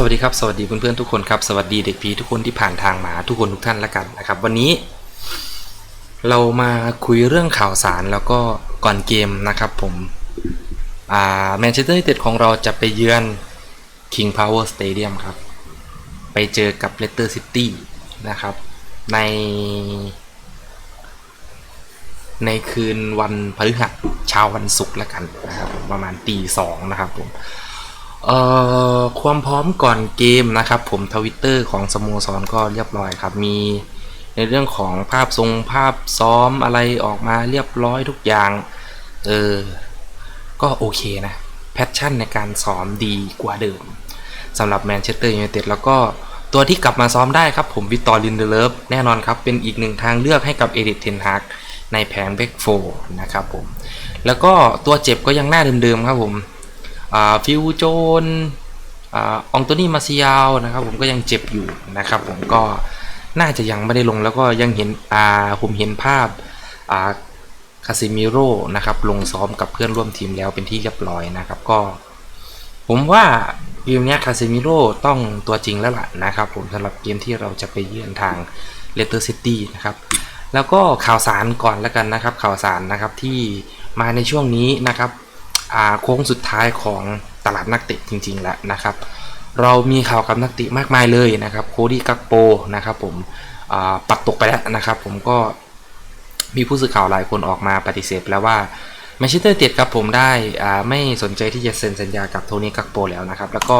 สวัสดีครับ สวัสดีเพื่อนๆทุกคนครับ สวัสดีเด็กผีทุกคนที่ผ่านทางมาทุกคนทุกท่านแล้วกันนะครับ วันนี้ เรามาคุยเรื่องข่าวสารแล้วก็ก่อนเกมนะครับผมแมนเชสเตอร์ยูไนเต็ดของเราจะไปเยือน King Power Stadium ครับ ไปเจอกับ Leicester City นะครับ ใน ในคืนวันพฤหัสเช้าวันศุกร์แล้วกันนะครับประมาณตีสองนะครับผม เอ่อความพร้อมก่อนเกมนะครับ ผมทวิตเตอร์ของสโมสรก็เรียบร้อยครับ มีในเรื่องของภาพทรงภาพซ้อมอะไรออกมาเรียบร้อยทุกอย่างเออก็โอเคนะแพชชั่นในการซ้อมดีกว่าเดิมสำหรับแมนเชสเตอร์ยูไนเต็ดแล้วก็ตัวที่กลับมาซ้อมได้ครับผมวิตตอร์ลินเดเลฟแน่นอนครับ เป็นอีกหนึ่งทางเลือกให้กับเอริกเทนฮากในแผงเบกโฟนะครับผม แล้วก็ตัวเจ็บก็ยังหน้าเดิมๆครับผม ฟิวโจนออองโตนี่มาซิยาวนะครับ ผมก็ยังเจ็บอยู่นะครับ ผมก็น่าจะยังไม่ได้ลงแล้วก็ยังเห็นอ่าผมเห็นภาพอาคาซิมิโร่นะครับลงซ้อมกับเพื่อนร่วมทีมแล้วเป็นที่เรียบร้อยนะครับก็ ผมว่าเกมนี้คาซิมิโร่ต้องตัวจริงแล้วล่ะนะครับ ผมสำหรับเกมที่เราจะไปเยือนทางเลสเตอร์ซิตี้นะครับแล้วก็ข่าวสารก่อนแล้วกันนะครับ ข่าวสารนะครับที่มาในช่วงนี้นะครับ โค้งสุดท้ายของตลาดนักเตะจริงๆแล้วนะครับ เรามีข่าวกับนักเตะมากมายเลยนะครับโคดี้กักโปนะครับผมปัดตกไปแล้วนะครับ ผมก็มีผู้สื่อข่าวหลายคนออกมาปฏิเสธแล้วว่าแมนเชสเตอร์เต็ดครับผมได้ไม่สนใจที่จะเซ็นสัญญากับโทนี่กักโปแล้วนะครับ แล้วก็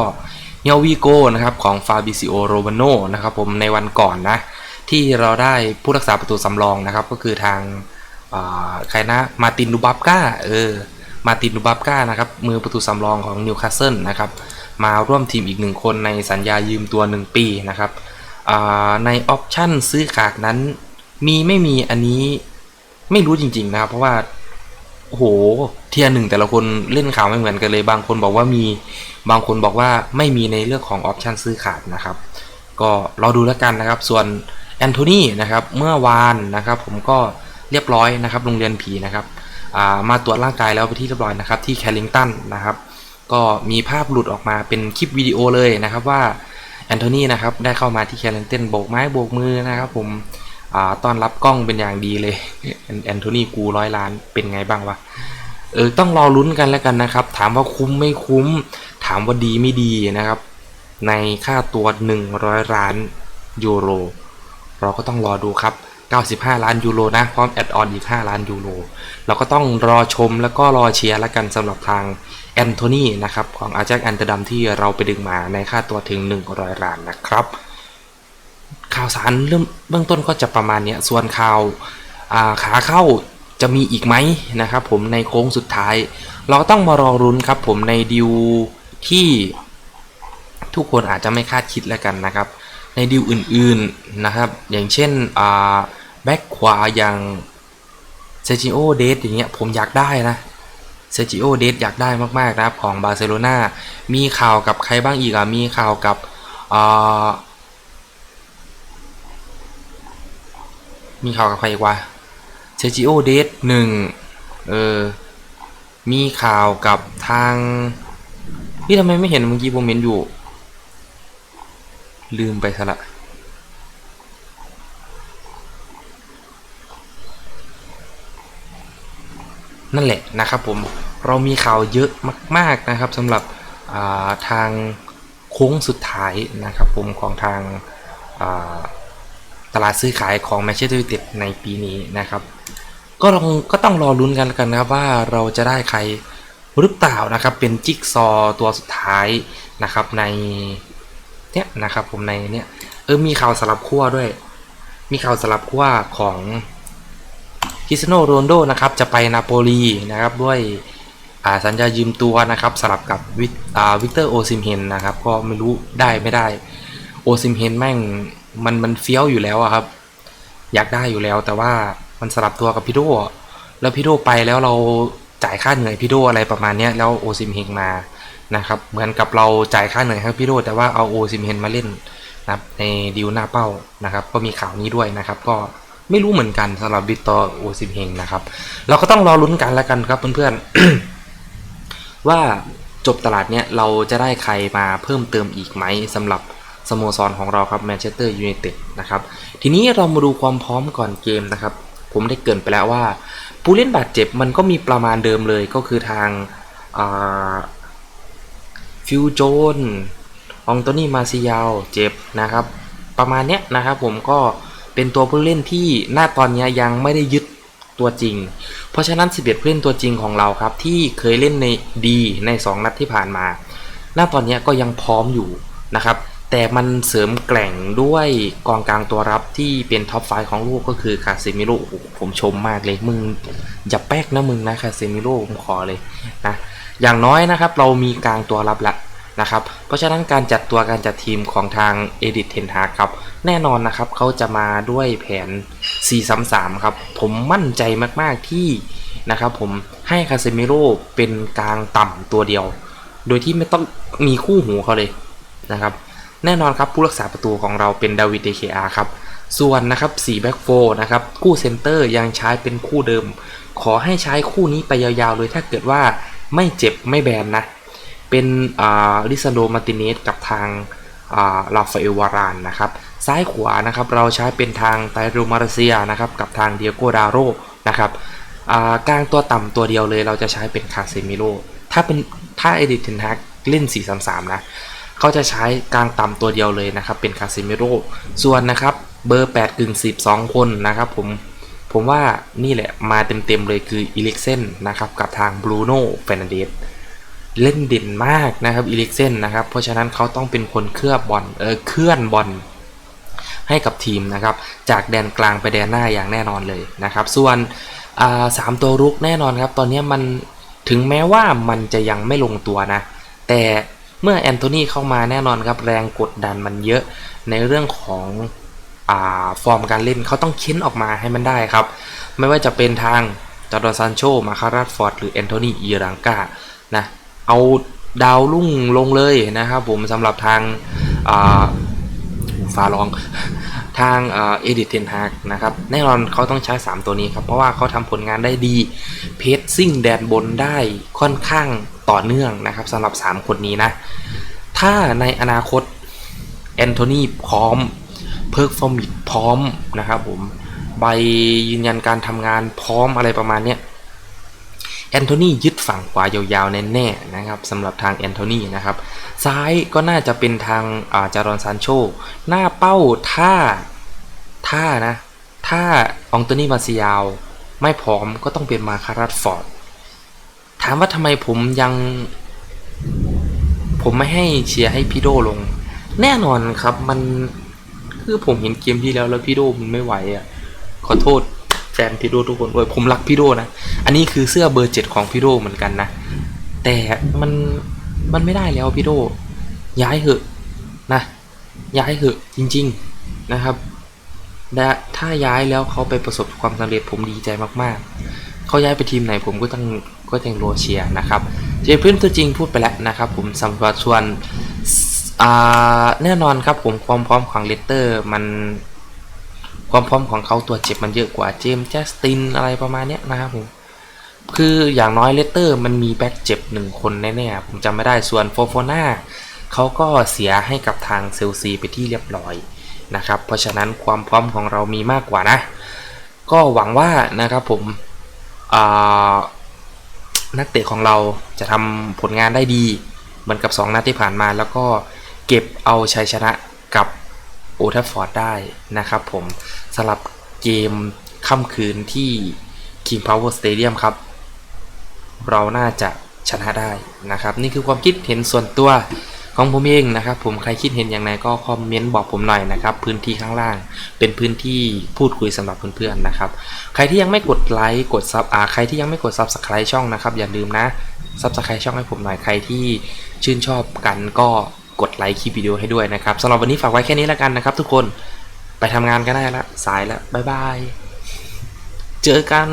เฮียวีโก้นะครับของฟาบิซิโอโรบาโนนะครับผมในวันก่อนนะที่เราได้ผู้รักษาประตูสำรองนะครับ ก็คือทางใครนะมาตินดูบับก้าเออ มาตินดูบับก้านะครับมือประตูสำรองของนิวคาสเซิลนะครับมาร่วมทีมอีกหนึ่งคนในสัญญายืมตัว 1 ปีนะครับในออปชั่นซื้อขาดนั้น มีไม่มีอันนี้ไม่รู้จริงๆนะครับเพราะว่าโอ้โหเทียร์หนึ่งแต่ละคนเล่นข่าวไม่เหมือนกันเลย บางคนบอกว่ามีบางคนบอกว่าไม่มีในเรื่องของออปชันซื้อขาดนะครับ ก็รอดูแล้วกันนะครับ ส่วนแอนโทนีนะครับเมื่อวานนะครับ ผมก็เรียบร้อยนะครับโรงเรียนผีนะครับ มาตรวจร่างกายแล้วไปที่เรียบร้อยนะครับที่แคลิงตันนะครับก็มีภาพหลุดออกมาเป็นคลิปวิดีโอเลยนะครับว่าแอนโทนีนะครับได้เข้ามาที่แคลิงตันโบกไม้โบกมือนะครับผมต้อนรับกล้องเป็นอย่างดีเลยแอนแอนโทนีกูร้อยล้านเป็นไงบ้างวะเออต้องรอลุ้นกันแล้วกันนะครับ ถามว่าคุ้มไม่คุ้ม ถามว่าดีไม่ดีนะครับ ในค่าตัว 100ล้านยูโร เราก็ต้องรอดูครับ 95 ล้านยูโรนะ พร้อมแอดออนอีก 5 ล้านยูโร เราก็ต้องรอชมแล้วก็รอเชียร์แล้วกันสำหรับทางแอนโทนีนะครับ ของอาแจ็คแอนเตอร์ดัมที่เราไปดึงมาในค่าตัวถึง 100 ล้านนะครับ ข่าวสารเริ่มเบื้องต้นก็จะประมาณนี้ส่วนข่าวาขาเข้าจะมีอีกไหมนะครับผมในโค้งสุดท้าย เราต้องมารอรุ้นครับผมในดิวที่ทุกคนอาจจะไม่คาดคิดแล้วกันนะครับ ในดิวอื่นๆนะครับ อย่างเช่นอ่า แบ็คขวาอย่างเซจิโอเดสอย่างเงี้ยผมอยากได้นะเซจิโอเดสอยากได้มากๆนะครับของบาร์เซโลนามีข่าวกับใครบ้างอีกอะ มีข่าวกับมีข่าวกับใครอีกวะเซจิโอเดสหนึ่งเออ มีข่าวกับทางพี่ทำไมไม่เห็นเมื่อกี้ผมเห็นอยู่ ลืมไปซะละ นั่นแหละนะครับผมเรามีข่าวเยอะมาก ๆนะครับสำหรับาทางโค้งสุดท้ายนะครับผมของทางาตลาดซื้อขายของแมนเชสเตอร์ยูไนเต็ดในปีนี้นะครับ ก็ลองก็ต้องรอลุ้นกันแล้วกันนะครับว่าเราจะได้ใครหรือเปล่านะครับเป็นจิ๊กซอตัวสุดท้ายนะครับในเนี้ยนะครับผมในเนี้ยเออมีข่าวสลับขั้วด้วย มีข่าวสลับขั้วของ คริสโนโรนโดนะครับจะไปนาโปลีนะครับด้วยสัญญายืมตัวนะครับสลับกับวิกอ่าวิกเตอร์โอซิมเฮนนะครับก็ไม่รู้ได้ไม่ได้โอซิมเฮนแม่งมันมันเฟี้ยวอยู่แล้วครับ อยากได้อยู่แล้วแต่ว่ามันสลับตัวกับพี่โดแล้วพี่โดไปแล้วเราจ่ายค่าเหนื่อยพี่โดอะไรประมาณนี้แล้วโอซิมเฮนมานะครับเหมือนกับเราจ่ายค่าเหนื่อยให้พี่โดแต่ว่าเอาโอซิมเฮนมาเล่นนะครับในดิวหน้าเป้านะครับ ก็มีข่าวนี้ด้วยนะครับก็ ไม่รู้เหมือนกันสำหรับวิกตอร์โอซิมเฮนนะครับ เราก็ต้องรอลุ้นกันแล้วกันครับเพื่อนๆ ว่าจบตลาดเนี้ยเราจะได้ใครมาเพิ่มเติมอีกไหมสำหรับสโมสรของเราครับแมนเชสเตอร์ยูไนเต็ดนะครับ ทีนี้เรามาดูความพร้อมก่อนเกมนะครับ ผมได้เกินไปแล้วว่า ผู้เล่นบาดเจ็บมันก็มีประมาณเดิมเลยก็คือทางฟิวโจนองโตนี่มาซิยาลเจ็บนะครับ ประมาณเนี้ยนะครับผมก็ เป็นตัวผู้เล่นที่หน้าตอนนี้ยังไม่ได้ยึดตัวจริง เพราะฉะนั้น 11 ผู้เล่นตัวจริงของเราครับ ที่เคยเล่นในดีใน 2 นัดที่ผ่านมา หน้าตอนนี้ก็ยังพร้อมอยู่นะครับ แต่มันเสริมแกล่งด้วยกองกลางตัวรับที่เป็นท็อปไฟของโลกก็คือคาเซมิโร่ผมชมมากเลยมึงอย่าแป๊กนะมึงนะคาเซมิโร่ผมขอเลยนะอย่างน้อยนะครับ เรามีกลางตัวรับละ นะครับ เพราะฉะนั้นการจัดตัวการจัดทีมของทางเอดิทเทนฮาครับแน่นอนนะครับเขาจะมาด้วยแผน 4-3-3 ครับ ผมมั่นใจมากๆที่นะครับผมให้คาเซมิโร่เป็นกลางต่ำตัวเดียว โดยที่ไม่ต้องมีคู่หูเขาเลยนะครับแน่นอนครับผู้รักษาประตูของเราเป็นดาวิดเดเคอาครับส่วนนะครับ4แบ็กโฟนะครับคู่เซนเตอร์ยังใช้เป็นคู่เดิม ขอให้ใช้คู่นี้ไปยาวๆเลยถ้าเกิดว่าไม่เจ็บไม่แบนนะ เป็นลิซาโดมาติเนสกับทางาลาฟาเอลวารานนะครับซ้ายขวานะครับเราใช้เป็นทางไตโรมาร์เซียนะครับกับทางเดียโกดาโรนะครับกลางตัวต่ำตัวเดียวเลยเราจะใช้เป็นคาเซมิโลถ้าเป็นถ้าเอดิทเทนฮักเล่น 4-3-3 นะเขาจะใช้กลางต่ำตัวเดียวเลยนะครับ เป็นคาเซมิโลส่วนนะครับเบอร์8กึ่ง12 คนนะครับผมผมว่านี่แหละมาเต็มๆเลยคืออีเล็กเซนนะครับกับทางบรูโน่เฟรนเดส เล่นเด่นมากนะครับอีลิกเซนนะครับ เพราะฉะนั้นเขาต้องเป็นคนเคลือบบอลเออเคลื่อนบอลให้กับทีมนะครับ จากแดนกลางไปแดนหน้าอย่างแน่นอนเลยนะครับ ส่วนสามตัวรุกแน่นอนครับ ตอนนี้มันถึงแม้ว่ามันจะยังไม่ลงตัวนะ แต่เมื่อแอนโทนีเข้ามาแน่นอนครับ แรงกดดันมันเยอะในเรื่องของอฟอร์มการเล่นเขาต้องเค้นออกมาให้มันได้ครับ ไม่ว่าจะเป็นทางจอร์แดนซานโชมาคาราดฟอร์ดหรือแอนโทนีอีรังกานะ เอาดาวรุ่งลงเลยนะครับผมสำหรับทางฟ้าร้องทางเอดิทเทนฮากนะครับแน่นอนเขาต้องใช้ 3 ตัวนี้ครับ เพราะว่าเขาทำผลงานได้ดี เพจซิ่งแดนบนได้ค่อนข้างต่อเนื่องนะครับสำหรับ 3 คนนี้นะ ถ้าในอนาคตแอนโทนีพร้อม เพิร์กฟอร์มิดพร้อมนะครับผม ใบยืนยันการทำงานพร้อมอะไรประมาณเนี้ย แอนโทนียึดฝั่งขวายาวๆแน่ๆนะครับสำหรับทางแอนโทนีนะครับ ซ้ายก็น่าจะเป็นทางาจารอนซานโชหน้าเป้าถ้าถ้านะ ถ้าองโตนีมาซิยาว ไม่พร้อมก็ต้องเป็นมาคารัตฟอร์ด ถามว่าทำไมผมยัง ผมไม่ให้เชียร์ให้พี่โดลง แน่นอนครับมันคือผมเห็นเกมที่แล้วแล้วพี่โดมันไม่ไหวอะขอโทษ ฟนพี่โดทุกคนด้วยผมรักพี่โดนะอันนี้คือเสื้อเบอร์เจ็ดของพี่โดเหมือนกันนะแต่มันมันไม่ได้แล้วพี่โดย้ายเหอะนะย้ายเหอะจริง ๆนะครับและถ้าย้ายแล้วเขาไปประสบความสำเร็จผมดีใจมากๆ เขาย้ายไปทีมไหนผมก็ต้องก็ยังโรเชียนะครับเจเพื่อนตัวจริงพูดไปแล้วนะครับผมสำหรับส่วนแน่นอนครับผมความพร้อมของเลสเตอร์มัน ความพร้อมของเขาตัวเจ็บมันเยอะกว่าเจมส์แจสตินอะไรประมาณเนี้ยนะครับผมคืออย่างน้อยเลสเตอร์มันมีแบ็กเจ็บหนึ่งคนแน่ๆผมจำไม่ได้ส่วนโฟโฟนาเขาก็เสียให้กับทางเซลซีไปที่เรียบร้อยนะครับเพราะฉะนั้นความพร้อมของเรามีมากกว่านะ ก็หวังว่านะครับผมนักเตะของเราจะทำผลงานได้ดี เหมือนกับ 2 นัดที่ผ่านมาแล้วก็เก็บเอาชัยชนะ โอทัฟฟอร์ดได้นะครับผมสำหรับเกมค่ำคืนที่ King Power Stadium ครับ เราน่าจะชนะได้นะครับ นี่คือความคิดเห็นส่วนตัวของผมเองนะครับ ผมใครคิดเห็นอย่างไรก็คอมเมนต์บอกผมหน่อยนะครับ พื้นที่ข้างล่างเป็นพื้นที่พูดคุยสำหรับเพื่อนๆนะครับ ใครที่ยังไม่กดไลค์กดซับอ่าใครที่ยังไม่กดซับสไครต์ช่องนะครับอย่าลืมนะซับสไครต์ช่องให้ผมหน่อยใครที่ชื่นชอบกันก็ กดไลค์คลิปวิดีโอให้ด้วยนะครับสำหรับวันนี้ฝากไว้แค่นี้แล้วกันนะครับ ทุกคนไปทำงานก็ได้ละสายแล้วบ๊ายบาย เจอกัน